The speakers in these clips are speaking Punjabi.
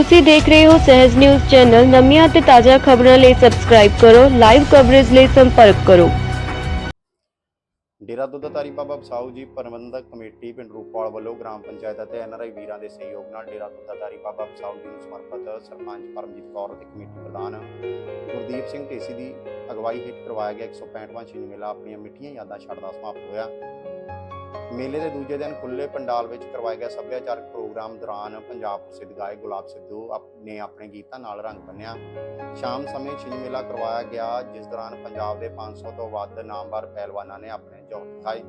ਤੁਸੀਂ ਦੇਖ ਰਹੇ ਹੋ ਸਹਿਜ ਨਿਊਜ਼ ਚੈਨਲ। ਨਵੀਆਂ ਅਤੇ ਤਾਜ਼ਾ ਖਬਰਾਂ ਲਈ ਸਬਸਕ੍ਰਾਈਬ ਕਰੋ ਲਾਈਵ ਕਵਰੇਜ ਲਈ ਸੰਪਰਕ ਕਰੋ। ਡੇਰਾ ਦੁੱਧਾਧਾਰੀ ਬਾਬਾ ਬਸਾਊ ਜੀ ਪ੍ਰਬੰਧਕ ਕਮੇਟੀ ਪਿੰਡ ਰੂਪਵਾਲ ਵੱਲੋਂ ਗ੍ਰਾਮ ਪੰਚਾਇਤ ਅਤੇ ਐਨਆਰਆਈ ਵੀਰਾਂ ਦੇ ਸਹਿਯੋਗ ਨਾਲ ਡੇਰਾ ਦੁੱਧਾਧਾਰੀ ਬਾਬਾ ਬਸਾਊ ਜੀ ਨੂੰ ਸਮਰਪਿਤ ਸਰਪੰਚ ਪਰਮਜੀਤ ਕੌਰ ਅਤੇ ਕਮੇਟੀ ਪ੍ਰਧਾਨ ਗੁਰਦੀਪ ਸਿੰਘ ਢੇਸੀ ਦੀ ਅਗਵਾਈ ਹੇਠ ਕਰਵਾਇਆ ਗਿਆ। 165ਵਾਂ ਛਿੰਝ ਮੇਲਾ ਆਪਣੀਆਂ ਮਿੱਠੀਆਂ ਯਾਦਾਂ ਛੱਡਦਾ ਸਮਾਪਤ ਹੋਇਆ। ਮੇਲੇ ਦੇ ਦੂਜੇ ਦਿਨ ਖੁੱਲੇ ਪੰਡਾਲ ਵਿੱਚ ਕਰਵਾਏ ਗਏ ਸੱਭਿਆਚਾਰਕ ਪ੍ਰੋਗਰਾਮ ਦੌਰਾਨ ਪੰਜਾਬ ਪ੍ਰਸਿੱਧ ਗਾਇਕ ਗੁਲਾਬ ਸਿੱਧੂ ਆਪ- ਨੇ ਆਪਣੇ ਗੀਤਾਂ ਨਾਲ ਰੰਗ ਬੰਨਿਆ। ਸ਼ਾਮ ਸਮੇਂ ਛਿੰਝ ਮੇਲਾ ਕਰਵਾਇਆ ਗਿਆ, ਜਿਸ ਦੌਰਾਨ ਪੰਜਾਬ ਦੇ 500 ਤੋਂ ਵੱਧ ਨਾਮਵਰ ਪਹਿਲਵਾਨਾਂ ਨੇ ਆਪਣੇ ਜੋਰ ਦਿਖਾਏ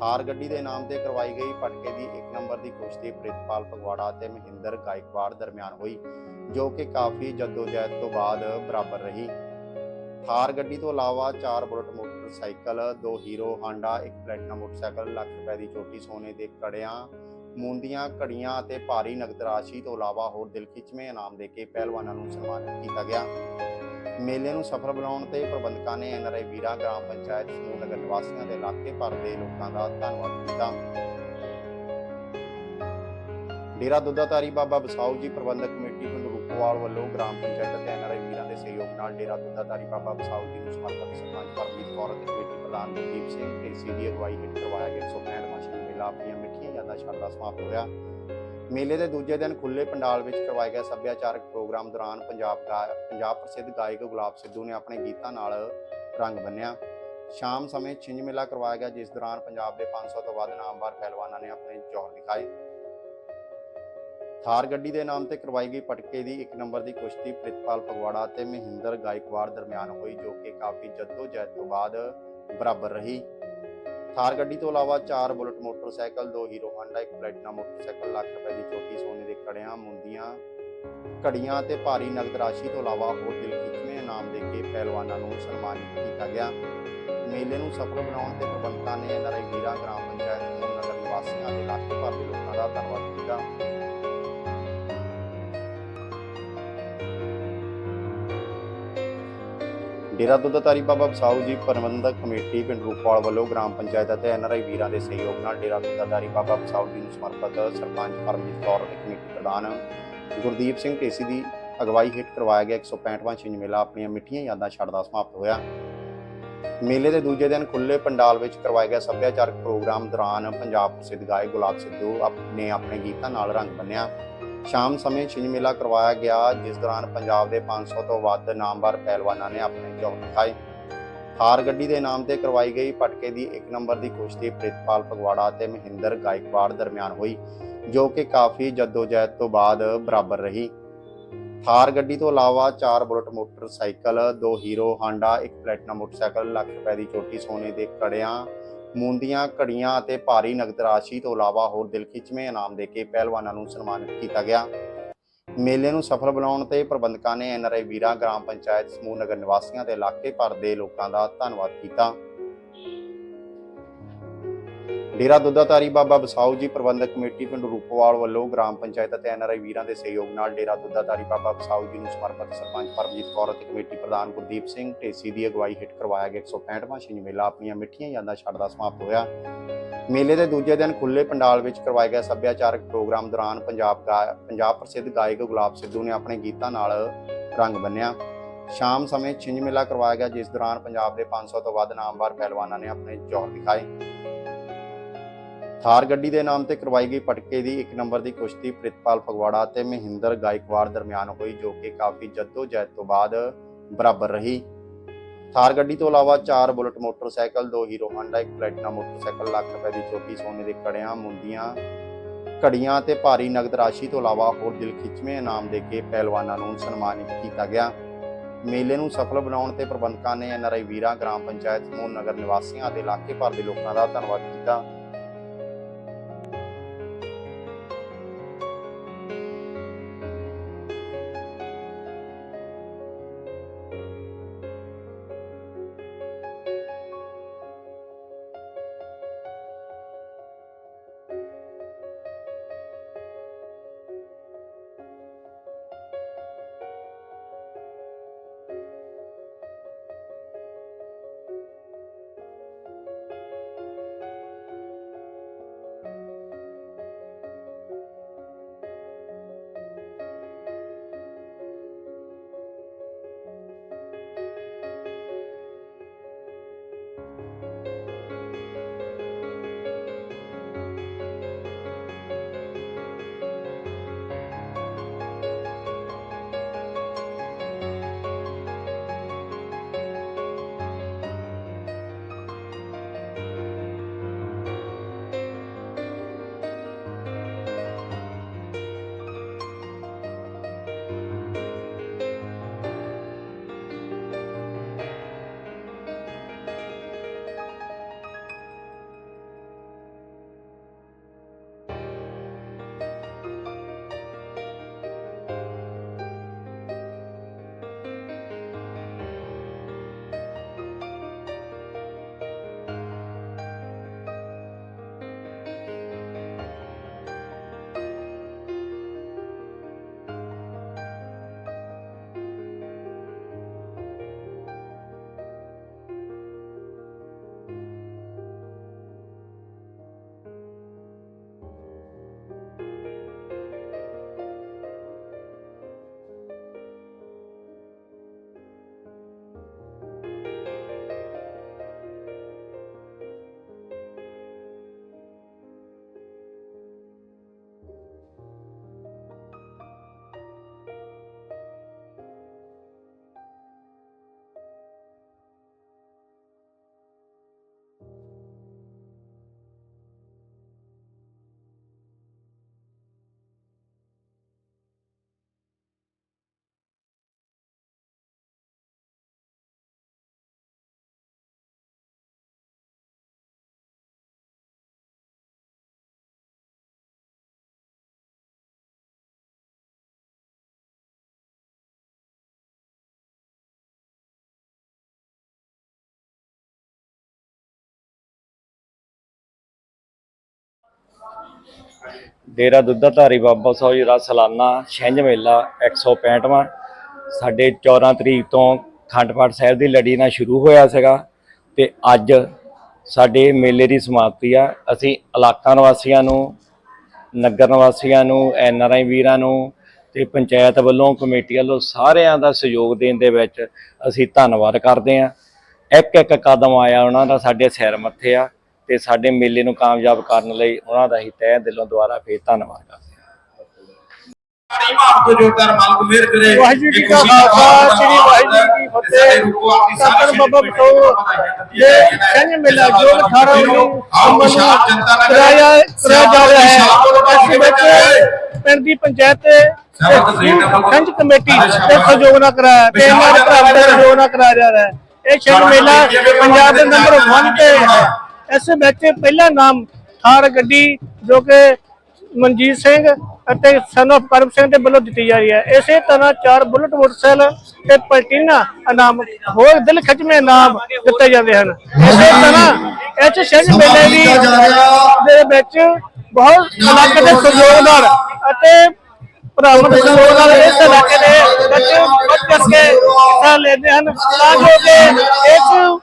ਥਾਰ ਗੱਡੀ ਦੇ ਨਾਮ ਤੇ ਕਰਵਾਈ ਗਈ। ਪਟਕੇ ਦੀ ਇੱਕ ਨੰਬਰ ਦੀ ਕੁਸ਼ਤੀ ਪ੍ਰਿਤਪਾਲ ਫਗਵਾੜਾ ਤੇ ਮਹਿੰਦਰ ਗਾਇਕਵਾੜ ਦਰਮਿਆਨ ਹੋਈ, ਜੋ ਕਿ ਕਾਫੀ ਜਦੋਜਹਿਦ ਤੋਂ ਬਾਅਦ ਬਰਾਬਰ ਰਹੀ। ਥਾਰ ਗੱਡੀ ਤੋਂ ਇਲਾਵਾ ਚਾਰ ਬੁਲਟ ਮੋਟਰਸਾਈਕਲ, ਦੋ ਹੀਰੋ ਹਾਂਡਾ, ਇੱਕ ਪਲੈਟੀਨਾ ਮੋਟਰਸਾਈਕਲ, ਲੱਖ ਰੁਪਏ ਦੀ ਛੋਟੀ ਸੋਨੇ ਦੇ ਕੜਿਆਂ, ਮੁੰਦੀਆਂ, ਘੜੀਆਂ ਅਤੇ ਭਾਰੀ ਨਗਦ ਰਾਸ਼ੀ ਤੋਂ ਇਲਾਵਾ ਹੋਰ ਦਿਲ ਇਨਾਮ ਦੇ ਕੇ ਪਹਿਲਵਾਨਾਂ ਨੂੰ ਸਨਮਾਨਿਤ ਕੀਤਾ ਗਿਆ। ਮੇਲੇ ਨੂੰ ਸਫਲ ਬਣਾਉਣ ਤੇ ਪ੍ਰਬੰਧਕਾਂ ਨੇ ਐਨਆਰਆਈ ਵੀਰਾ, ਗ੍ਰਾਮ ਪੰਚਾਇਤ, ਸਮੂਹ ਨਗਰ ਨਿਵਾਸੀਆਂ ਦੇ ਇਲਾਕੇ ਭਰ ਦੇ ਲੋਕਾਂ ਦਾ ਧੰਨਵਾਦ ਕੀਤਾ। ਡੇਰਾ ਦੁੱਧਾਧਾਰੀ ਬਾਬਾ ਬਸਾਊ ਜੀ ਪ੍ਰਬੰਧਕ ਕਮੇਟੀ ਪਿੰਡ ਰੂਪਵਾਲ ਵੱਲੋਂ ਗ੍ਰਾਮ ਪੰਚਾਇਤ ਅਤੇ ਐਨਆਰਆਈ ਸਹਿਯੋਗ ਨਾਲ ਡੇਰਾ ਦੁੱਧਾਧਾਰੀ ਬਾਬਾ ਬਸਾਊ ਜੀ ਨੂੰ ਸਮਰਪਿਤ ਸਰਪੰਚ ਪਰਮਜੀਤ ਕੌਰ ਅਤੇ ਕਮੇਟੀ ਪ੍ਰਧਾਨ ਗੁਰਦੀਪ ਸਿੰਘ ਢੇਸੀ ਦੀ ਅਗਵਾਈ ਹੇਠ ਕਰਵਾਇਆ ਗਿਆ 165ਵਾਂ ਛਿੰਝ ਮੇਲਾ ਆਪਣੀਆਂ ਮਿੱਠੀਆਂ ਯਾਦਾਂ ਛੱਡਦਾ ਸਮਾਪਤ ਹੋਇਆ। ਮੇਲੇ ਦੇ ਦੂਜੇ ਦਿਨ ਖੁੱਲੇ ਪੰਡਾਲ ਵਿੱਚ ਕਰਵਾਏ ਗਏ ਸੱਭਿਆਚਾਰਕ ਪ੍ਰੋਗਰਾਮ ਦੌਰਾਨ ਪੰਜਾਬ ਗਾ ਪੰਜਾਬ ਪ੍ਰਸਿੱਧ ਗਾਇਕ ਗੁਲਾਬ ਸਿੱਧੂ ਨੇ ਆਪਣੇ ਗੀਤਾਂ ਨਾਲ ਰੰਗ ਬੰਨਿਆ। ਸ਼ਾਮ ਸਮੇਂ ਛਿੰਝ ਮੇਲਾ ਕਰਵਾਇਆ ਗਿਆ, ਜਿਸ ਦੌਰਾਨ ਪੰਜਾਬ ਦੇ 500 ਤੋਂ ਵੱਧ ਨਾਮਵਰ ਪਹਿਲਵਾਨਾਂ ਨੇ ਆਪਣੇ ਜੌਹਰ ਦਿਖਾਏ। ਥਾਰ ਗੱਡੀ ਦੇ ਨਾਮ ਤੇ ਕਰਵਾਈ ਗਈ ਪਟਕੇ ਦੀ ਇੱਕ ਨੰਬਰ ਦੀ ਕੁਸ਼ਤੀ ਪ੍ਰਿਤਪਾਲ ਫਗਵਾੜਾ ਤੇ ਮਹਿੰਦਰ ਗਾਇਕਵਾੜ ਦਰਮਿਆਨ ਹੋਈ, ਜੋ ਕਿ ਕਾਫੀ ਜਹਿਦ ਤੋਂ ਬਾਅਦ ਬਰਾਬਰ ਰਹੀ। ਥਾਰ ਗੱਡੀ ਤੋਂ ਇਲਾਵਾ ਚਾਰ ਬੁਲਟ ਮੋਟਰਸਾਈਕਲ, ਦੋ ਹੀਰੋ ਹਾਂਡਾ, ਇੱਕ ਪਲੈਟੀਨਾ ਮੋਟਰਸਾਈਕਲ, ਲੱਖ ਰੁਪਏ ਦੀ ਚੋਟੀ ਸੋਨੇ ਦੇ ਕੜਿਆਂ, ਮੁੰਦੀਆਂ, ਘੜੀਆਂ ਤੇ ਭਾਰੀ ਨਗਦ ਰਾਸ਼ੀ ਤੋਂ ਇਲਾਵਾ ਹੋਰ ਦਿਲ ਇਨਾਮ ਦੇ ਕੇ ਪਹਿਲਵਾਨਾਂ ਨੂੰ ਸਨਮਾਨਿਤ ਕੀਤਾ ਗਿਆ। ਮੇਲੇ ਨੂੰ ਸਫਲ ਬਣਾਉਣ ਤੇ ਪ੍ਰਬੰਧਕਾਂ ਨੇ ਐਨਆਰਆਈ ਗ੍ਰਾਮ ਪੰਚਾਇਤ ਨੂੰ ਨਗਰ ਨਿਵਾਸੀਆਂ ਦੇ ਲੱਖ ਭਰ ਦੇ ਲੋਕਾਂ ਦਾ ਧੰਨਵਾਦ ਕੀਤਾ। ਡੇਰਾ ਦੁੱਧਾਧਾਰੀ ਬਾਬਾ ਬਸਾਊ ਜੀ ਪ੍ਰਬੰਧਕ ਕਮੇਟੀ ਪਿੰਡ ਰੂਪਵਾਲ ਵੱਲੋਂ ਗ੍ਰਾਮ ਪੰਚਾਇਤ ਅਤੇ ਐਨਆਰਆਈ ਵੀਰਾਂ ਦੇ ਸਹਿਯੋਗ ਨਾਲ ਡੇਰਾ ਦੁੱਧਾਧਾਰੀ ਬਾਬਾ ਬਸਾਊ ਜੀ ਨੂੰ ਸਮਰਪਿਤ ਸਰਪੰਚ ਪਰਮਜੀਤ ਕੌਰ ਅਤੇ ਕਮੇਟੀ ਪ੍ਰਧਾਨ ਗੁਰਦੀਪ ਸਿੰਘ ਢੇਸੀ ਦੀ ਅਗਵਾਈ ਹੇਠ ਕਰਵਾਇਆ ਗਿਆ 165ਵਾਂ ਛਿੰਝ ਮੇਲਾ ਆਪਣੀਆਂ ਮਿੱਠੀਆਂ ਯਾਦਾਂ ਛੱਡਦਾ ਸਮਾਪਤ ਹੋਇਆ। ਮੇਲੇ ਦੇ ਦੂਜੇ ਦਿਨ ਖੁੱਲੇ ਪੰਡਾਲ ਵਿੱਚ ਕਰਵਾਏ ਗਏ ਸੱਭਿਆਚਾਰਕ ਪ੍ਰੋਗਰਾਮ ਦੌਰਾਨ ਪੰਜਾਬ ਪ੍ਰਸਿੱਧ ਗਾਇਕ ਗੁਲਾਬ ਸਿੱਧੂ ਆਪ- ਨੇ ਆਪਣੇ ਗੀਤਾਂ ਨਾਲ ਰੰਗ ਬੰਨਿਆ। ਸ਼ਾਮ ਸਮੇਂ ਛਿੰਝ ਮੇਲਾ ਕਰਵਾਇਆ ਗਿਆ, ਜਿਸ ਦੌਰਾਨ ਪੰਜਾਬ ਦੇ 500 ਤੋਂ ਵੱਧ ਨਾਮਵਰ ਪਹਿਲਵਾਨਾਂ ਨੇ ਆਪਣੇ ਜੌਹਰ ਦਿਖਾਏ ਥਾਰ ਗੱਡੀ ਦੇ ਨਾਮ ਤੇ ਕਰਵਾਈ ਗਈ। ਪਟਕੇ ਦੀ ਇੱਕ ਨੰਬਰ ਦੀ ਕੁਸ਼ਤੀ ਪ੍ਰਿਤਪਾਲ ਫਗਵਾੜਾ ਤੇ ਮਹਿੰਦਰ ਗਾਇਕਵਾੜ ਦਰਮਿਆਨ ਹੋਈ, ਜੋ ਕਿ ਕਾਫੀ ਜਦੋਜਹਿਦ ਤੋਂ ਬਾਅਦ ਬਰਾਬਰ ਰਹੀ। ਥਾਰ ਗੱਡੀ ਤੋਂ ਇਲਾਵਾ ਚਾਰ ਬੁਲਟ ਮੋਟਰਸਾਈਕਲ, ਦੋ ਹੀਰੋ ਹਾਂਡਾ, ਇੱਕ ਪਲੈਟਨਾ ਮੋਟਰਸਾਈਕਲ, ਲੱਖ ਰੁਪਏ ਦੀ ਛੋਟੀ ਸੋਨੇ ਦੇ ਕੜਿਆਂ ਮੁੰਦੀਆਂ, ਘੜੀਆਂ ਅਤੇ ਭਾਰੀ ਨਗਦ ਰਾਸ਼ੀ ਤੋਂ ਇਲਾਵਾ ਹੋਰ ਦਿਲ ਖਿੱਚਵੇਂ ਇਨਾਮ ਦੇ ਕੇ ਪਹਿਲਵਾਨਾਂ ਨੂੰ ਸਨਮਾਨਿਤ ਕੀਤਾ ਗਿਆ। ਮੇਲੇ ਨੂੰ ਸਫਲ ਬਣਾਉਣ ਤੇ ਪ੍ਰਬੰਧਕਾਂ ਨੇ ਐਨਆਰਆਈ ਵੀਰਾ, ਗ੍ਰਾਮ ਪੰਚਾਇਤ, ਸਮੂਹ ਨਗਰ ਨਿਵਾਸੀਆਂ ਦੇ ਇਲਾਕੇ ਭਰ ਦੇ ਲੋਕਾਂ ਦਾ ਧੰਨਵਾਦ ਕੀਤਾ। ਡੇਰਾ ਦੁੱਧਾਧਾਰੀ ਬਾਬਾ ਬਸਾਊ ਜੀ ਪ੍ਰਬੰਧਕ ਕਮੇਟੀ ਪਿੰਡ ਰੂਪਵਾਲ ਵੱਲੋਂ ਗ੍ਰਾਮ ਪੰਚਾਇਤ ਅਤੇ ਐਨਆਰਆਈ ਵੀਰਾਂ ਦੇ ਸਹਿਯੋਗ ਨਾਲ ਡੇਰਾ ਦੁੱਧਾਧਾਰੀ ਬਾਬਾ ਬਸਾਊ ਜੀ ਨੂੰ ਸਮਰਪਿਤ ਸਰਪੰਚ ਪਰਮਜੀਤ ਕੌਰ ਅਤੇ ਕਮੇਟੀ ਪ੍ਰਧਾਨ ਗੁਰਦੀਪ ਸਿੰਘ ਢੇਸੀ ਦੀ ਅਗਵਾਈ ਹੇਠ ਕਰਵਾਇਆ ਗਿਆ 165ਵਾਂ ਛਿੰਝ ਮੇਲਾ ਆਪਣੀਆਂ ਮਿੱਠੀਆਂ ਯਾਦਾਂ ਛੱਡਦਾ ਸਮਾਪਤ ਹੋਇਆ। ਮੇਲੇ ਦੇ ਦੂਜੇ ਦਿਨ ਖੁੱਲੇ ਪੰਡਾਲ ਵਿੱਚ ਕਰਵਾਏ ਗਏ ਸੱਭਿਆਚਾਰਕ ਪ੍ਰੋਗਰਾਮ ਦੌਰਾਨ ਪੰਜਾਬ ਗਾ- ਪੰਜਾਬ ਪ੍ਰਸਿੱਧ ਗਾਇਕ ਗੁਲਾਬ ਸਿੱਧੂ ਨੇ ਆਪਣੇ ਗੀਤਾਂ ਨਾਲ ਰੰਗ ਬੰਨਿਆ। ਸ਼ਾਮ ਸਮੇਂ ਛਿੰਝ ਮੇਲਾ ਕਰਵਾਇਆ ਗਿਆ, ਜਿਸ ਦੌਰਾਨ ਪੰਜਾਬ ਦੇ 500 ਤੋਂ ਵੱਧ ਨਾਮਵਰ ਪਹਿਲਵਾਨਾਂ ਨੇ ਆਪਣੇ ਜੌਹਰ ਦਿਖਾਏ। ਥਾਰ ਗੱਡੀ ਦੇ ਨਾਮ ਤੇ ਕਰਵਾਈ ਗਈ ਪਟਕੇ ਦੀ ਇੱਕ ਨੰਬਰ ਦੀ ਕੁਸ਼ਤੀ ਪ੍ਰਿਤਪਾਲ ਫਗਵਾੜਾ ਤੇ ਮਹਿੰਦਰ ਗਾਇਕਵਾੜ ਦਰਮਿਆਨ ਹੋਈ, ਜੋ ਕਿ ਕਾਫੀ ਜਹਿਦ ਤੋਂ ਬਾਅਦ ਬਰਾਬਰ ਰਹੀ। ਥਾਰ ਗੱਡੀ ਤੋਂ ਇਲਾਵਾ ਚਾਰ ਬੁਲਟ ਮੋਟਰਸਾਈਕਲ, ਦੋ ਹੀਰੋ ਹਾਂਡਾ, ਇੱਕ ਪਲੈਟੀਨਾ ਮੋਟਰਸਾਈਕਲ, ਲੱਖ ਰੁਪਏ ਦੀ ਛੋਟੀ ਸੋਨੇ ਦੇ ਕੜਿਆਂ, ਮੁੰਦੀਆਂ, ਘੜੀਆਂ ਤੇ ਭਾਰੀ ਨਗਦ ਰਾਸ਼ੀ ਤੋਂ ਇਲਾਵਾ ਹੋਰ ਦਿਲ ਖਿੱਚਵੇਂ ਇਨਾਮ ਦੇ ਕੇ ਪਹਿਲਵਾਨਾਂ ਨੂੰ ਸਨਮਾਨਿਤ ਕੀਤਾ ਗਿਆ। ਮੇਲੇ ਨੂੰ ਸਫਲ ਬਣਾਉਣ ਤੇ ਪ੍ਰਬੰਧਕਾਂ ਨੇ ਐਨਆਰਆਈ ਵੀਰਾ, ਗ੍ਰਾਮ ਪੰਚਾਇਤ ਸਮੂਹ, ਨਗਰ ਨਿਵਾਸੀਆਂ ਅਤੇ ਇਲਾਕੇ ਭਰ ਦੇ ਲੋਕਾਂ ਦਾ ਧੰਨਵਾਦ ਕੀਤਾ। ਡੇਰਾ ਦੁੱਧਾਧਾਰੀ ਬਾਬਾ ਸਾਹਿਬ ਜੀ ਦਾ ਸਾਲਾਨਾ ਛਿੰਝ ਮੇਲਾ 165ਵਾਂ ਸਾਡੇ 14 ਤਰੀਕ ਤੋਂ ਖੰਡ ਪਾਠ ਸਾਹਿਬ ਦੀ ਲੜੀ ਨਾਲ ਸ਼ੁਰੂ ਹੋਇਆ ਸੀਗਾ ਤੇ ਅੱਜ ਸਾਡੇ ਮੇਲੇ ਦੀ ਸਮਾਪਤੀ ਆ। ਅਸੀਂ ਇਲਾਕਾ ਨਿਵਾਸੀਆਂ ਨੂੰ, ਨਗਰ ਨਿਵਾਸੀਆਂ ਨੂੰ, ਐਨ ਆਰ ਆਈ ਵੀਰਾਂ ਨੂੰ ਤੇ ਪੰਚਾਇਤ ਵੱਲੋਂ, ਕਮੇਟੀ ਵੱਲੋਂ ਸਾਰਿਆਂ ਦਾ ਸਹਿਯੋਗ ਦੇਣ ਦੇ ਵਿੱਚ ਅਸੀਂ ਧੰਨਵਾਦ ਕਰਦੇ ਹਾਂ। ਇੱਕ ਇੱਕ ਕਦਮ ਆਇਆ ਉਹਨਾਂ ਦਾ ਸਾਡੇ ਸਿਰ ਮੱਥੇ ਆ। ਤੇ ਸਾਡੇ ਮੇਲੇ ਨੂੰ ਕਾਮਯਾਬ ਕਰਨ ਲਈ ਉਹਨਾਂ ਦਾ ਹੀ ਤਹਿ ਦਿਲੋਂ ਦੁਆਰਾ ਫੇਰ ਧੰਨਵਾਦ ਕਰਦੇ ਕਰ ਵਾਹਿਗੁਰੂ ਜੀ ਕਾ ਖਾਲਸਾ, ਸ੍ਰੀ ਵਾਹਿਗੁਰੂ ਜੀ ਫਤਿਹ। ਸੰਤਨ ਬਾਬਾ ਬਤੋ ਇਹ ਸਿੰਘ ਮੇਲਾ ਜੋ 18 ਨੂੰ ਕਰਾਇਆ ਕਰਾਇਆ ਜਾ ਰਿਹਾ ਹੈ, ਇਸ ਵਿੱਚ ਪਿੰਡ ਦੀ ਪੰਚਾਇਤ ਸੰਜ ਕਮੇਟੀ ਦੇ ਸਹਿਯੋਗ ਨਾਲ ਕਰਾਇਆ, ਤੇ ਇਹਨਾਂ ਭਰਾ ਦੇ ਸਹਿਯੋਗ ਨਾਲ ਕਰਾਇਆ ਜਾ ਰਿਹਾ ਹੈ। ਇਹ ਸਿੰਘ ਮੇਲਾ ਪੰਜਾਬ ਦੇ ਨੰਬਰ 1 ਤੇ ਹੈ। ਇਸ ਵਿੱਚ ਪਹਿਲਾ ਨਾਮ ਥਾਰ ਗੱਡੀ ਜੋ ਕਿ ਮਨਜੀਤ ਸਿੰਘ ਅਤੇ ਸਨ of ਕਰਮ ਸਿੰਘ ਦੇ ਵੱਲੋਂ ਦਿੱਤੀ ਜਾ ਰਹੀ ਹੈ। ਇਸੇ ਤਰ੍ਹਾਂ ਚਾਰ ਬੁਲਟ ਮੋਟਰਸਾਈਕਲ ਤੇ ਪਲਟੀਨਾ ਇਨਾਮ ਹੋਰ ਦਿਲ ਖਿੱਚਵੇਂ ਇਨਾਮ ਦਿੱਤੇ ਜਾਂਦੇ ਹਨ। ਇਸੇ ਤਰ੍ਹਾਂ ਇਸ ਸਿੰਘ ਮੇਲੇ ਦੀ ਦੇ ਵਿੱਚ ਬਹੁਤ ਇਲਾਕੇ ਦੇ ਸਹਿਯੋਗ ਨਾਲ ਅਤੇ ਭਰਾਵਾਂ ਦੇ ਸਹਿਯੋਗ ਨਾਲ ਇਸ ਇਲਾਕੇ ਦੇ ਬੱਚੇ ਵੱਧ ਕਰਕੇ ਹਿੱਸਾ ਲੈਂਦੇ ਹਨ। ਤਾਂ ਜੋ ਕਿ ਇਸ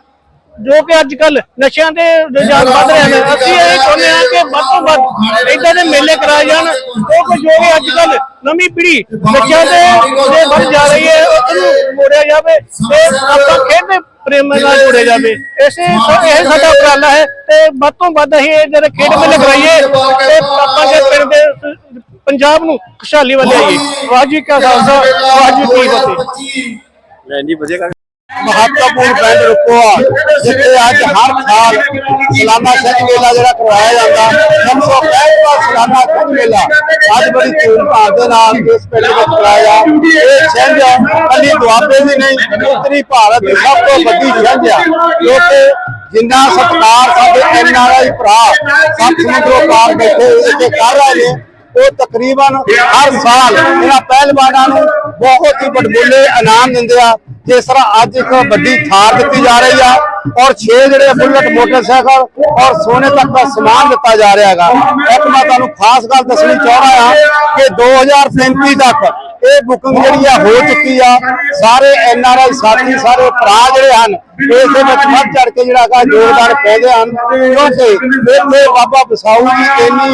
ਜੋ ਕਿ ਅੱਜ ਕੱਲ ਨਸ਼ਿਆਂ ਦੇ ਰੁਝਾਨ ਵੱਧ ਰਹੇ ਨੇ ਅਸੀਂ ਇਹ ਚਾਹੁੰਦੇ ਹਾਂ ਕਿ ਵੱਧ ਤੋਂ ਵੱਧ ਇਦਾਂ ਦੇ ਮੇਲੇ ਕਰਾਏ ਜਾਣ। ਕਿਉਂਕਿ ਜੋ ਕਿ ਅੱਜ ਕੱਲ ਨਵੀਂ ਪੀੜ੍ਹੀ ਨਸ਼ਿਆਂ ਦੇ ਦੇ ਵੱਧ ਜਾ ਰਹੀ ਹੈ ਉਸ ਮੋੜਿਆ ਜਾਵੇ ਤੇ ਆਪਾਂ ਖੇਡ ਪ੍ਰੇਮ ਨਾਲ ਜੋੜਿਆ ਜਾਵੇ। ਇਸੇ ਇਹ ਸਾਡਾ ਉਪਰਾਲਾ ਹੈ ਤੇ ਵੱਧ ਤੋਂ ਵੱਧ ਅਸੀਂ ਇਹ ਜਿਹੜੇ ਖੇਡ ਮੇਲੇ ਕਰਾਈਏ ਤੇ ਆਪਾਂ ਦੇ ਪਿੰਡ ਦੇ ਪੰਜਾਬ ਨੂੰ ਖੁਸ਼ਹਾਲੀ ਵੱਲ ਆਈਏ ਵਾਹਿਗੁਰੂ ਕਾ ਖਾਲਸਾ, ਵਾਹਿਗੁਰੂ ਜੀ ਕੀ ਫਤਿਹ। ਮਹੱਤਵਪੂਰਨ ਪਿੰਡ ਰੁਪੋਆ ਜਿੱਥੇ ਅੱਜ ਹਰ ਸਾਲ ਸਾਲਾਨਾ ਸਿੰਘ ਮੇਲਾ ਜਿਹੜਾ ਕਰਵਾਇਆ ਜਾਂਦਾ। 365ਵਾਂ ਸਾਲਾਨਾ ਸਿੰਘ ਮੇਲਾ ਅੱਜ ਬੜੀ ਧੂਮਧਾਮ ਦੇ ਨਾਲ ਇਸ ਪਿੰਡ ਵਿੱਚ ਕਰਾਇਆ ਇਹ ਸਿੰਘ ਕੱਲੀ ਦੁਆਬੇ ਦੀ ਨਹੀਂ, ਉੱਤਰੀ ਭਾਰਤ ਦੀ ਸਭ ਤੋਂ ਵੱਡੀ ਸਿੰਘ ਆ। ਜੋ ਕਿ ਜਿੰਨਾ ਸਤਿਕਾਰ ਸਾਡੇ ਐਨ ਆਰ ਆਈ ਭਰਾ, ਸੱਤ ਸਮੁੰਦਰੋਂ ਪਾਰ ਬੈਠੇ ਇੱਥੇ ਕਰ ਰਹੇ ਨੇ, ਉਹ ਤਕਰੀਬਨ ਹਰ ਸਾਲ ਇਹਨਾਂ ਪਹਿਲਵਾਨਾਂ ਨੂੰ ਬਹੁਤ ਹੀ ਵੱਡਮੁੱਲੇ ਇਨਾਮ ਦਿੰਦੇ ਆ। ਜਿਸ ਤਰ੍ਹਾਂ ਅੱਜ ਇੱਕ ਵੱਡੀ ਥਾਰ ਦਿੱਤੀ ਜਾ ਰਹੀ ਆ ਔਰ 6 ਜਿਹੜੇ ਬੁਲਟ ਮੋਟਰਸਾਈਕਲ ਔਰ ਸੋਨੇ ਤੱਕ ਦਾ ਸਮਾਨ ਦਿੱਤਾ ਜਾ ਰਿਹਾ ਹੈਗਾ। ਇੱਕ ਮੈਂ ਤੁਹਾਨੂੰ ਖਾਸ ਗੱਲ ਦੱਸਣੀ ਚਾਹੁੰਦਾ ਰਿਹਾ ਹਾਂ ਕਿ 2035 ਤੱਕ ਇਹ ਬੁਕਿੰਗ ਜਿਹੜੀ ਆ ਹੋ ਚੁੱਕੀ ਆ। ਸਾਰੇ ਐਨ ਆਰ ਆਈ ਸਾਥੀ, ਸਾਰੇ ਭਰਾ ਜਿਹੜੇ ਹਨ ਇਸ ਵਿੱਚ ਵੱਧ ਚੜ ਕੇ ਜਿਹੜਾ ਹੈਗਾ ਯੋਗਦਾਨ ਪਾਉਂਦੇ ਹਨ ਕਿਉਂਕਿ ਇੱਥੇ ਬਾਬਾ ਬਸਾਊ ਦੀ ਇੰਨੀ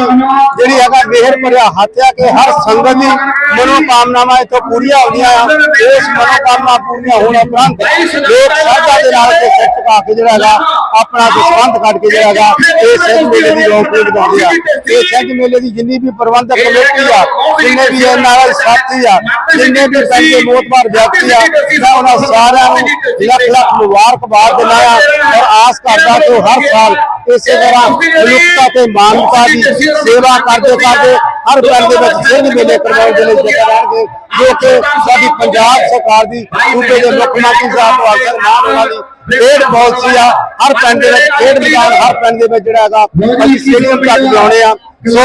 ਜਿਹੜੀ ਹੈਗਾ ਮਿਹਰ ਭਰਿਆ ਹੱਥ ਆ ਕਿ ਹਰ ਸੰਗਤ ਦੀ ਮਨੋਕਾਮਨਾਵਾਂ ਇੱਥੋਂ ਪੂਰੀਆਂ ਹੁੰਦੀਆਂ ਆ। ਇਸ ਮਨੋਕਾਮਨਾ ਪੂਰੀਆਂ ਹੋਣ ਉਪਰੰਤ ਲੋਕ ਸਾਧਾ ਦੇ ਨਾਲ ਤੇ ਸਿੱਖ ਚੁਕਾ ਕੇ ਜਿਹੜਾ ਹੈਗਾ ਆਪਣਾ ਦਸਵੰਤ ਕੱਢ ਕੇ ਜਿਹੜਾ ਹੈਗਾ ਇਹ ਸਿੰਘ ਮੇਲੇ ਦੀ ਰੌਣਕ ਵਧਾਉਂਦੇ ਆ। ਇਹ ਸਿੰਘ ਮੇਲੇ ਦੀ ਜਿੰਨੀ ਵੀ ਪ੍ਰਬੰਧਕ ਕਮੇਟੀ ਆ ਜਿੰਨੇ ਵੀ ਇਹ ਨਾਲ ਸਾਥੀ ਆ ਜਿੰਨੇ ਵੀ ਦੇ ਮੋਤਬਾਰ ਵਿਅਕਤੀ ਆ ਮੈਂ ਉਹਨਾਂ ਸਾਰਿਆਂ ਨੂੰ ਲੱਖ ਲੱਖ ਮੁਬਾਰਕਬਾਦ ਦਿੰਦਾ ਆ ਔਰ ਆਸ ਕਰਦਾ ਕਿ ਹਰ ਸਾਲ ਇਸੇ ਤਰ੍ਹਾਂ ਮਨੁੱਖਤਾ ਤੇ ਮਾਨਵਤਾ ਦੀ ਸੇਵਾ ਕਰਦੇ ਕਰਦੇ ਹਰ ਪਿੰਡ ਦੇ ਵਿੱਚ ਸਿੰਘ ਮੇਲੇ ਕਰਵਾਉਣ ਦੇ ਲਈ ਜਗ੍ਹਾ ਰਹਿਣਗੇ ਜੋ ਕਿ ਸਾਡੀ ਪੰਜਾਬ ਸਰਕਾਰ ਦੀ ਸੂਬੇ ਦੇ ਮੁੱਖ ਮੰਤਰੀ ਸਾਹਿਬ ਵਾਸਤੇ ਮਾਨ ਵਾਲੀ ਖੇਡ ਪਾਲਿਸੀ ਆ। ਹਰ ਪਿੰਡ ਦੇ ਵਿੱਚ ਖੇਡ ਮੈਦਾਨ, ਹਰ ਪਿੰਡ ਦੇ ਵਿੱਚ ਜਿਹੜਾ ਹੈਗਾ, ਅਸੀਂ ਸਟੇਡੀਅਮ ਤੱਕ ਲਾਉਣੇ ਆ। ਸੋ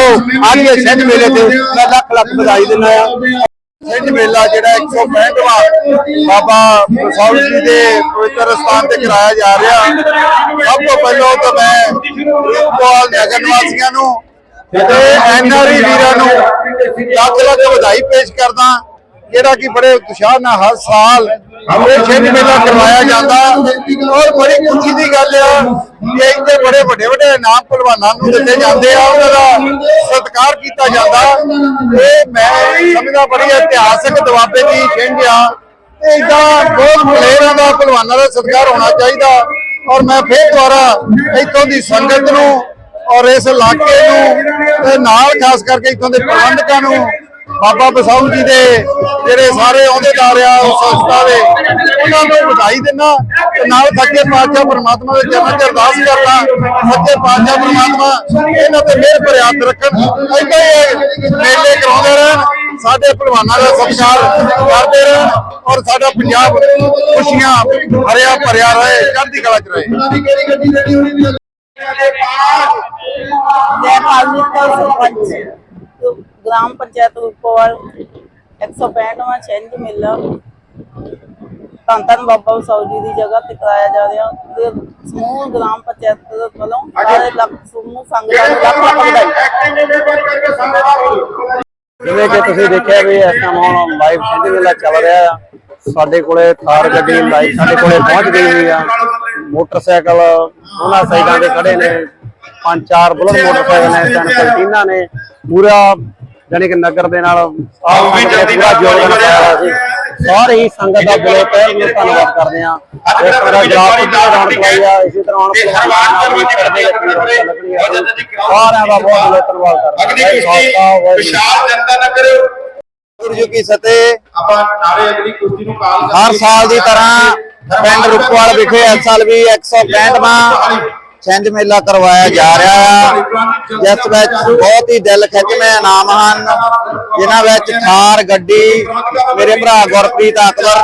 ਅੱਜ ਦੇ ਸਿੰਘ ਮੇਲੇ ਤੇ ਮੈਂ ਲੱਖ ਲੱਖ ਵਧਾਈ ਦਿੰਦਾ ਆ। ਸਿੰਘ ਮੇਲਾ ਜਿਹੜਾ 165ਵਾਂ ਬਾਬਾ ਸਾਹਿਬ ਜੀ ਦੇ ਪਵਿੱਤਰ ਸਥਾਨ ਤੇ ਕਰਾਇਆ ਜਾ ਰਿਹਾ। ਸਭ ਤੋਂ ਪਹਿਲਾਂ ਤਾਂ ਮੈਂ ਰੂਪਵਾਲ ਨਗਰ ਨਿਵਾਸੀਆਂ ਨੂੰ ਤੇ ਐਨਆਰਈ ਵੀਰਾਂ ਨੂੰ ਲੱਖ ਲੱਖ ਵਧਾਈ ਪੇਸ਼ ਕਰਦਾ। ਜਿਹੜਾ ਕਿ ਬੜੇ ਉਤਸ਼ਾਹ ਨਾਲ ਹਰ ਸਾਲ ਇਹ ਸਿੰਘ ਮੇਲਾ ਕਰਵਾਇਆ ਜਾਂਦਾ। ਔਰ ਬੜੀ ਖੁਸ਼ੀ ਦੀ ਗੱਲ ਆ ਕਿ ਇੱਥੇ ਬੜੇ ਵੱਡੇ ਵੱਡੇ ਇਨਾਮ ਪਹਿਲਵਾਨਾਂ ਨੂੰ ਦਿੱਤੇ ਜਾਂਦੇ ਆ, ਉਹਨਾਂ ਦਾ ਸਤਿਕਾਰ ਕੀਤਾ ਜਾਂਦਾ। ਇਹ ਮੈਂ ਸਮਝਦਾ ਬੜੀ ਇਤਿਹਾਸਕ ਦਵਾਬੇ ਦੀ ਸਿੰਘ ਆ। ਇਦਾਂ ਬਹੁਤ ਪਲੇਅਰਾਂ ਦਾ ਪਹਿਲਵਾਨਾਂ ਦਾ ਸਤਿਕਾਰ ਹੋਣਾ ਚਾਹੀਦਾ। ਔਰ ਮੈਂ ਫੇਰ ਦੁਆਰਾ ਇੱਥੋਂ ਦੀ ਸੰਗਤ ਨੂੰ ਔਰ ਇਸ ਇਲਾਕੇ ਨੂੰ ਤੇ ਨਾਲ ਖਾਸ ਕਰਕੇ ਇੱਥੋਂ ਦੇ ਪ੍ਰਬੰਧਕਾਂ ਨੂੰ ਬਾਬਾ ਬਸਾਊ ਜੀ ਦੇ ਜਿਹੜੇ ਸਾਰੇ ਅਹੁਦੇਦਾਰ ਆ ਉਸ ਸੰਸਥਾ ਦੇ ਉਹਨਾਂ ਨੂੰ ਵਧਾਈ ਦਿੰਦਾ। ਤੇ ਨਾਲ ਸੱਚੇ ਪਾਤਸ਼ਾਹ ਪ੍ਰਮਾਤਮਾ ਦੇ ਚਰਨਾਂ 'ਚ ਅਰਦਾਸ ਕਰਦਾ ਸੱਚੇ ਪਾਤਸ਼ਾਹ ਪ੍ਰਮਾਤਮਾ ਇਹਨਾਂ ਤੇ ਮਿਹਰ ਭਰਿਆ ਹੱਥ ਰੱਖਣ। ਏਦਾਂ ਹੀ ਮੇਲੇ ਕਰਾਉਂਦੇ ਰਹਿਣ ਸਾਡੇ ਪਹਿਲਵਾਨਾਂ ਦਾ ਸਤਿਕਾਰ ਕਰਦੇ ਰਹਿਣ ਔਰ ਸਾਡਾ ਪੰਜਾਬ ਖੁਸ਼ੀਆਂ ਹਰਿਆ ਭਰਿਆ ਰਹੇ ਚੜ੍ਹਦੀ ਕਲਾ 'ਚ ਰਹੇ। ਜੈ ਪਾਲਮੀ ਕੌਰ ਸਰਪੰਚ ਗ੍ਰਾਮ ਪੰਚਾਇਤ ਉਪਵਾਲ 165ਵਾਂ ਛਿੰਝ ਮੇਲਾ ਧੰਨ ਧੰਨ ਬਾਬਾ ਵਸਾਊ ਜੀ ਦੀ ਜਗ੍ਹਾ ਤੇ ਕਰਾਇਆ ਜਾ ਰਿਹਾ ਤੇ ਸਮੂਹ ਗ੍ਰਾਮ ਪੰਚਾਇਤ ਵੱਲੋਂ ਸਾਰੇ ਲੱਖ ਸਮੂਹ ਸੰਗਤਾਂ ਨੂੰ ਲੱਖ ਲੱਖ ਵਧਾਈ ਜਿਵੇਂ ਕਿ ਤੁਸੀਂ ਦੇਖਿਆ ਵੀ ਇਸ ਟਾਈਮ ਹੁਣ ਲਾਈਵ ਸਿੰਧ ਮੇਲਾ ਚੱਲ ਰਿਹਾ ਆ। ਸਾਡੇ ਕੋਲੇ ਥਾਰ ਗੱਡੀ ਲਾਈਵ ਸਾਡੇ ਕੋਲੇ ਪਹੁੰਚ ਗਈ ਹੋਈ ਆ। ਮੋਟਰਸਾਈਕਲ ਉਹਨਾਂ ਸਾਈਡਾਂ ਤੇ ਖੜੇ ਨੇ। ਪੰਜ ਚਾਰ ਬੁਲਟ ਮੋਟਰਸਾਈਕਲ ਨੇ ਤਿੰਨ ਪਲਟੀਨਾ ਨੇ ਪੂਰਾ ਜਾਣੀ ਕਿ ਨਗਰ ਦੇ ਨਾਲ ਪੂਰਾ ਨਾਲ ਯੋਗਦਾਨ ਜੁੜੇ ਪਾਇਆ ਸੀ। ਸਾਰੇ ਹੀ ਸੰਗਤ ਦਾ ਦਿਲੋਂ ਤਹਿ ਦਿਲੋਂ ਧੰਨਵਾਦ ਕਰਦੇ ਆ ਇਸ ਤਰ੍ਹਾਂ ਜਵਾਬ ਦਿੱਤਾ ਰੌਣਕ ਲਾਈ ਆ ਇਸੇ ਤਰ੍ਹਾਂ ਹੁਣ ਦੀ ਦੀ। ਸਾਰਿਆਂ ਦਾ ਬਹੁਤ ਦਿਲੋਂ ਧੰਨਵਾਦ ਕਰਦੇ ਆ। ਵਿਸ਼ਾਲ ਜਨਤਾ ਨਗਰ ਜੀ ਕੀ ਫਤਿਹ। ਆਪਾਂ ਨਾਰੇ ਅਗਲੀ ਕੁਸ਼ਤੀ ਨੂੰ ਕਾਲ ਹਰ ਸਾਲ ਦੀ ਤਰ੍ਹਾਂ ਪਿੰਡ ਰੁਕਵਾਲ ਵਿਖੇ ਇਸ ਸਾਲ ਵੀ 165ਵਾਂ ਛਿੰਝ ਮੇਲਾ ਕਰਵਾਇਆ ਜਾ ਰਿਹਾ ਹੈ ਜਿਸ ਵਿੱਚ ਬਹੁਤ ਹੀ ਦਿਲ ਖਿੱਚਵੇਂ ਇਨਾਮ ਹਨ। ਜਿਨ੍ਹਾਂ ਵਿੱਚ ਥਾਰ, ਗੱਡੀ, ਮੇਰੇ ਭਰਾ ਗੁਰਪ੍ਰੀਤ ਅਕਬਰ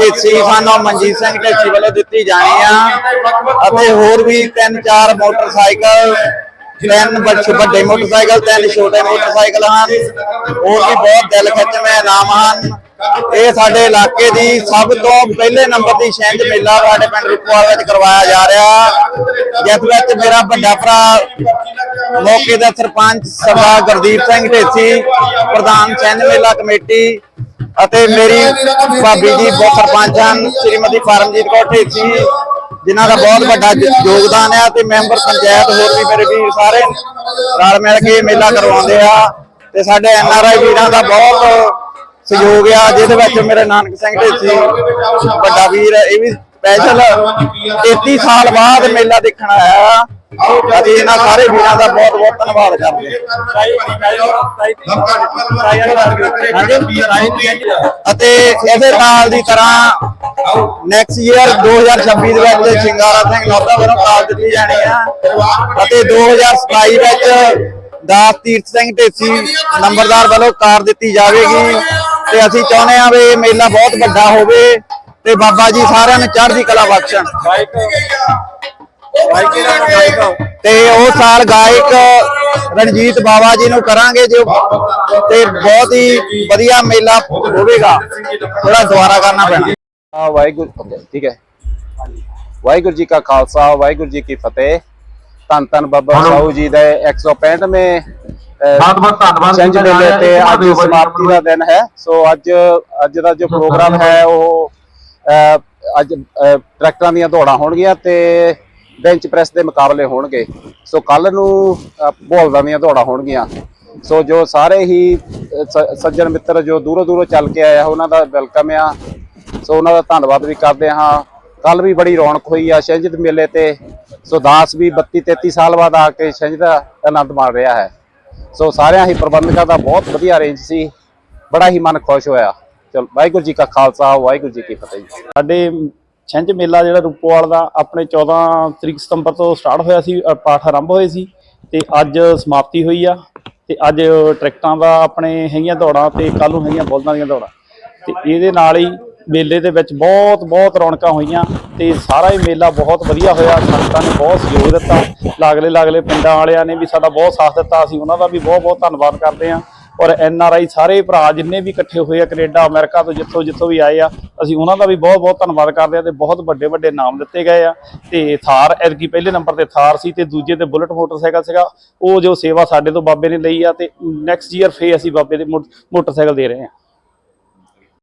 ਢੇਸੀ ਸਾਨੂੰ ਮਨਜੀਤ ਸਿੰਘ ਢੇਸੀ ਵੱਲੋਂ ਦਿੱਤੀ ਜਾਣੀ ਆ। ਅਤੇ ਹੋਰ ਵੀ ਤਿੰਨ ਚਾਰ ਮੋਟਰਸਾਈਕਲ, ਤਿੰਨ ਵੱਡੇ ਵੱਡੇ ਮੋਟਰਸਾਈਕਲ, ਤਿੰਨ ਛੋਟੇ ਮੋਟਰਸਾਈਕਲ ਹਨ। ਹੋਰ ਵੀ ਬਹੁਤ ਦਿਲ ਖਿੱਚਵੇਂ ਇਨਾਮ ਹਨ। ਇਹ ਸਾਡੇ ਇਲਾਕੇ ਦੀ ਸਭ ਤੋਂ ਪਹਿਲੇ ਨੰਬਰ ਦੀ ਸਹਿਜ ਮੇਲਾ ਸਾਡੇ ਪਿੰਡ ਰੂਪਵਾਲ ਵਿੱਚ ਕਰਵਾਇਆ ਜਾ ਰਿਹਾ। ਜਿਸ ਵਿੱਚ ਮੇਰਾ ਵੱਡਾ ਭਰਾ ਮੌਕੇ ਦਾ ਸਰਪੰਚ ਸਰਦਾਰ ਗੁਰਦੀਪ ਸਿੰਘ ਢੇਸੀ, ਪ੍ਰਧਾਨ ਸਹਿਜ ਮੇਲਾ ਕਮੇਟੀ ਅਤੇ ਮੇਰੀ ਭਾਬੀ ਜੀ ਬਹੁਤ ਸਰਪੰਚ ਹਨ ਸ਼੍ਰੀਮਤੀ ਫਾਰਮਜੀਤ ਕੌਰ ਢੇਸੀ, ਜਿਨ੍ਹਾਂ ਦਾ ਬਹੁਤ ਵੱਡਾ ਯੋਗਦਾਨ ਹੈ ਤੇ ਮੈਂਬਰ ਪੰਚਾਇਤ ਹੋਰ ਵੀ ਮੇਰੇ ਵੀਰ ਸਾਰੇ ਰਲ ਮਿਲ ਕੇ ਮੇਲਾ ਕਰਵਾਉਂਦੇ ਆ। ਤੇ ਸਾਡੇ ਐਨ ਆਰ ਆਈ ਵੀਰਾਂ ਦਾ ਬਹੁਤ ਸਹਿਯੋਗ ਆ, ਜਿਹਦੇ ਵਿੱਚ ਮੇਰੇ ਨਾਨਕ ਸਿੰਘ ਢੇਸੀ ਵੱਡਾ ਵੀਰ, ਇਹ ਵੀ ਸਪੈਸ਼ਲ 33 ਸਾਲ ਬਾਅਦ ਮੇਲਾ ਦੇਖਣ ਆਇਆ। ਅਸੀਂ ਇਹਨਾਂ ਸਾਰੇ ਵੀਰਾਂ ਦਾ ਬਹੁਤ ਬਹੁਤ ਧੰਨਵਾਦ ਕਰਦੇ ਅਤੇ ਇਸੇ ਨਾਲ ਦੀ ਤਰ੍ਹਾਂ ਨੈਕਸਟ ਈਅਰ 2026 ਦੇ ਵਿੱਚ ਸ਼ਿੰਗਾਰਾ ਸਿੰਘ ਲੋਧਾ ਵੱਲੋਂ ਕਾਲ ਦਿੱਤੀ ਜਾਣੀ ਆ। ਅਤੇ 2027 ਵਿੱਚ ਦਾਸ ਤੀਰਥ ਸਿੰਘ ਢੇਸੀ ਨੰਬਰਦਾਰ ਵੱਲੋਂ ਕਾਰ ਦਿੱਤੀ ਜਾਵੇਗੀ ਤੇ ਅਸੀਂ ਚਾਹੁੰਦੇ ਹਾਂ ਵੀ ਮੇਲਾ ਬਹੁਤ ਵੱਡਾ ਹੋਵੇ ਤੇ ਬਾਬਾ ਜੀ ਸਾਰਿਆਂ ਨੂੰ ਚੜ੍ਹਦੀ ਕਲਾ ਬਖਸ਼ਣ। ਤੇ ਉਹ ਸਾਲ ਗਾਇਕ ਰਣਜੀਤ ਬਾਵਾ ਜੀ ਨੂੰ ਕਰਾਂਗੇ ਜੋ ਤੇ ਬਹੁਤ ਹੀ ਵਧੀਆ ਮੇਲਾ ਹੋਵੇਗਾ। ਥੋੜਾ ਦੁਬਾਰਾ ਕਰਨਾ ਪੈਣਾ। ਵਾਹਿਗੁਰੂ okay, ਠੀਕ ਹੈ। ਵਾਹਿਗੁਰੂ ਜੀ ਕਾ ਖਾਲਸਾ ਵਾਹਿਗੁਰੂ ਜੀ ਕੀ ਫਤਿਹ। ਧੰਨ ਧੰਨ ਬਾਬਾ ਸਾਹੂ ਜੀ ਦਾ 165ਵੇਂ ਬਹੁਤ ਬਹੁਤ ਧੰਨਵਾਦ ਸੰਜ ਮੇਲੇ ਤੇ। ਅੱਜ ਸਮਾਪਤੀ ਦਾ ਦਿਨ ਹੈ। ਸੋ ਅੱਜ ਅੱਜ ਦਾ ਜੋ ਪ੍ਰੋਗਰਾਮ ਹੈ। ਉਹ ਅੱਜ ਟਰੈਕਟਰਾਂ ਦੀਆਂ ਦੌੜਾਂ ਹੋਣਗੀਆਂ ਤੇ ਬੈਂਚ ਪ੍ਰੈਸ ਦੇ ਮੁਕਾਬਲੇ ਹੋਣਗੇ। ਸੋ ਕੱਲ ਨੂੰ ਬੋਲਦਾਂ ਦੀਆਂ ਦੌੜਾਂ ਹੋਣਗੀਆਂ। ਸੋ ਜੋ ਸਾਰੇ ਹੀ ਸੱਜਣ ਮਿੱਤਰ ਜੋ ਦੂਰੋਂ ਦੂਰੋਂ ਚੱਲ ਕੇ ਆਏ ਆ ਉਹਨਾਂ ਦਾ ਵੈਲਕਮ ਆ। ਸੋ ਉਹਨਾਂ ਦਾ ਧੰਨਵਾਦ ਵੀ ਕਰਦੇ ਹਾਂ। ਕੱਲ ਵੀ ਬੜੀ ਰੌਣਕ ਹੋਈ ਆ ਛਿੰਝ ਮੇਲੇ ਤੇ। ਸੋ ਦਾਸ ਵੀ 32 33 ਸਾਲ ਬਾਅਦ ਆ ਕੇ ਛਿੰਝ ਦਾ ਆਨੰਦ ਮਾਣ ਰਿਹਾ ਹੈ। ਸੋ ਸਾਰਿਆਂ ਹੀ ਪ੍ਰਬੰਧਕਾਂ ਦਾ ਬਹੁਤ ਵਧੀਆ ਅਰੇਂਜ ਸੀ। ਬੜਾ ਹੀ ਮਨ ਖੁਸ਼ ਹੋਇਆ। ਚਲ, ਵਾਹਿਗੁਰੂ ਜੀ ਕਾ ਖਾਲਸਾ, ਵਾਹਿਗੁਰੂ ਜੀ ਕੀ ਫਤਿਹ ਸਾਡੇ ਛਿੰਝ ਮੇਲਾ ਜਿਹੜਾ ਰੂਪੋਵਾਲ ਦਾ ਆਪਣੇ 14 ਤਰੀਕ ਸਤੰਬਰ ਤੋਂ ਸਟਾਰਟ ਹੋਇਆ ਸੀ ਪਾਠ ਆਰੰਭ ਹੋਏ ਸੀ ਤੇ ਅੱਜ ਸਮਾਪਤੀ ਹੋਈ ਆ ਤੇ ਅੱਜ ਟਰੈਕਟਰਾਂ ਦਾ ਆਪਣੇ ਹੈਗੀਆਂ ਦੌੜਾਂ ਤੇ ਕੱਲ ਨੂੰ ਹੈਗੀਆਂ ਬੋਲਦਾਂ ਦੀਆਂ ਦੌੜਾਂ। ਤੇ ਇਹਦੇ ਨਾਲ ਹੀ ਮੇਲੇ ਦੇ ਵਿੱਚ ਬਹੁਤ ਬਹੁਤ ਰੌਣਕਾਂ ਹੋਈਆਂ ਤੇ ਸਾਰਾ ਹੀ ਮੇਲਾ ਬਹੁਤ ਵਧੀਆ ਹੋਇਆ। ਸੰਗਤਾਂ ਨੇ ਬਹੁਤ ਸਹਿਯੋਗ ਦਿੱਤਾ। ਲਾਗਲੇ ਲਾਗਲੇ ਪਿੰਡਾਂ ਵਾਲਿਆਂ ਨੇ ਵੀ ਸਾਡਾ ਬਹੁਤ ਸਾਥ ਦਿੱਤਾ। ਅਸੀਂ ਉਹਨਾਂ ਦਾ ਵੀ ਬਹੁਤ ਬਹੁਤ ਧੰਨਵਾਦ ਕਰਦੇ ਹਾਂ। ਔਰ ਐਨ ਆਰ ਆਈ ਸਾਰੇ ਭਰਾ ਜਿੰਨੇ ਵੀ ਇਕੱਠੇ ਹੋਏ ਆ, ਕੈਨੇਡਾ, ਅਮਰੀਕਾ ਤੋਂ ਜਿੱਥੋਂ ਜਿੱਥੋਂ ਵੀ ਆਏ ਆ, ਅਸੀਂ ਉਹਨਾਂ ਦਾ ਵੀ ਬਹੁਤ ਬਹੁਤ ਧੰਨਵਾਦ ਕਰਦੇ ਆ ਤੇ ਬਹੁਤ ਵੱਡੇ ਵੱਡੇ ਨਾਮ ਦਿੱਤੇ ਗਏ ਆ। ਤੇ ਥਾਰ, ਐਤਕੀ ਪਹਿਲੇ ਨੰਬਰ ਤੇ ਥਾਰ ਸੀ ਤੇ ਦੂਜੇ ਤੇ ਬੁਲਟ ਮੋਟਰਸਾਈਕਲ ਸੀਗਾ। ਉਹ ਜੋ ਸੇਵਾ ਸਾਡੇ ਤੋਂ ਬਾਬੇ ਨੇ ਲਈ ਆ ਤੇ ਨੈਕਸਟ ਈਅਰ ਫੇ ਅਸੀਂ ਬਾਬੇ ਦੇ ਮੋ- ਮੋਟਰਸਾਈਕਲ ਦੇ ਰਹੇ ਆ